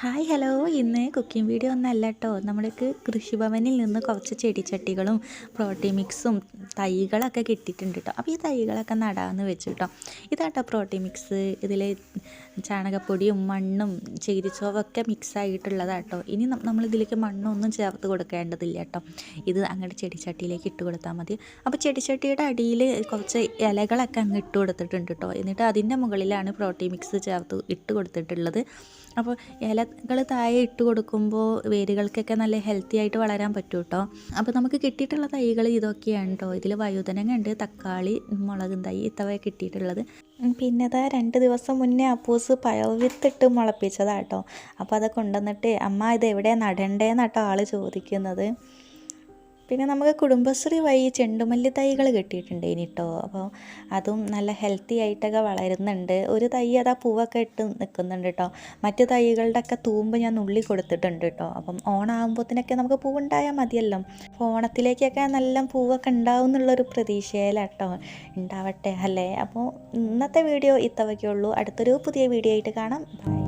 Hi hello. ഇന്ന് cooking video ഒന്നല്ല കേട്ടോ നമ്മൾക്ക് കൃഷിഭവനിൽ നിന്ന് കുറച്ച് ചെടിച്ചട്ടികളും പ്രോട്ടീൻ മിക്സും തൈകളൊക്കെ കിട്ടിയിട്ടുണ്ട് കേട്ടോ അപ്പോൾ ഈ തൈകളൊക്കെ നടാമെന്ന് വെച്ചു കേട്ടോ ഇതാട്ടോ പ്രോട്ടീൻ മിക്സ് ഇതിൽ ചാണകപ്പൊടിയും മണ്ണും ചകിരിച്ചോവൊക്കെ മിക്സ് ആയിട്ടുള്ളതാട്ടോ. ഇനി നമ്മൾ ഇതിലേക്ക് മണ്ണൊന്നും ചേർത്ത് കൊടുക്കേണ്ടതില്ല കേട്ടോ ഇത് അങ്ങോട്ട് ചെടിച്ചട്ടിയിലേക്ക് ഇട്ട് കൊടുത്താൽ മതി. അപ്പോൾ ചെടിച്ചട്ടിയുടെ അടിയിൽ കുറച്ച് ഇലകളൊക്കെ അങ്ങ് ഇട്ട് കൊടുത്തിട്ടുണ്ട് കേട്ടോ എന്നിട്ട് അതിന്റെ മുകളിലാണ് പ്രോട്ടീൻ മിക്സ് ചേർത്ത് ഇട്ട് കൊടുത്തിട്ടുള്ളത്. അപ്പോൾ ഇലകൾ താഴെ ഇട്ട് കൊടുക്കുമ്പോൾ വേരുകൾക്കൊക്കെ നല്ല ഹെൽത്തി ആയിട്ട് വളരാൻ പറ്റും കേട്ടോ അപ്പോൾ നമുക്ക് കിട്ടിയിട്ടുള്ള തൈകൾ ഇതൊക്കെയാണ് കേട്ടോ ഇതിൽ വഴുതനങ്ങ ഉണ്ട് തക്കാളി മുളകും തൈ ഇത്തവ കിട്ടിയിട്ടുള്ളത്. പിന്നെ അതാ രണ്ട് ദിവസം മുന്നേ അപ്പൂസ് പഴവിത്തിട്ട് മുളപ്പിച്ചതാട്ടോ അപ്പോൾ അത് കൊണ്ടുവന്നിട്ട് അമ്മ ഇത് എവിടെ നടണ്ടേന്നാട്ടോ ആൾ ചോദിക്കുന്നത്. പിന്നെ നമുക്ക് കുടുംബശ്രീ വഴി ചെണ്ടുമല്ലി തൈകൾ കിട്ടിയിട്ടുണ്ട് കേട്ടോ അപ്പോൾ അതും നല്ല ഹെൽത്തി ആയിട്ടൊക്കെ വളരുന്നുണ്ട്. ഒരു തൈ അതാ പൂവൊക്കെ ഇട്ട് നിൽക്കുന്നുണ്ട് കേട്ടോ മറ്റു തൈകളുടെ ഒക്കെ തൂമ്പ് ഞാൻ നുള്ളി കൊടുത്തിട്ടുണ്ട് കേട്ടോ അപ്പം ഓണാകുമ്പോഴത്തേനൊക്കെ നമുക്ക് പൂവുണ്ടായാൽ മതിയല്ലോ. അപ്പോൾ ഓണത്തിലേക്കൊക്കെ നല്ല പൂവൊക്കെ ഉണ്ടാവും എന്നുള്ളൊരു പ്രതീക്ഷയിലാട്ടോ ഉണ്ടാവട്ടെ അല്ലേ? അപ്പോൾ ഇന്നത്തെ വീഡിയോ ഇത്തവയ്ക്കുള്ളൂ അടുത്തൊരു പുതിയ വീഡിയോ ആയിട്ട് കാണാം. ബൈ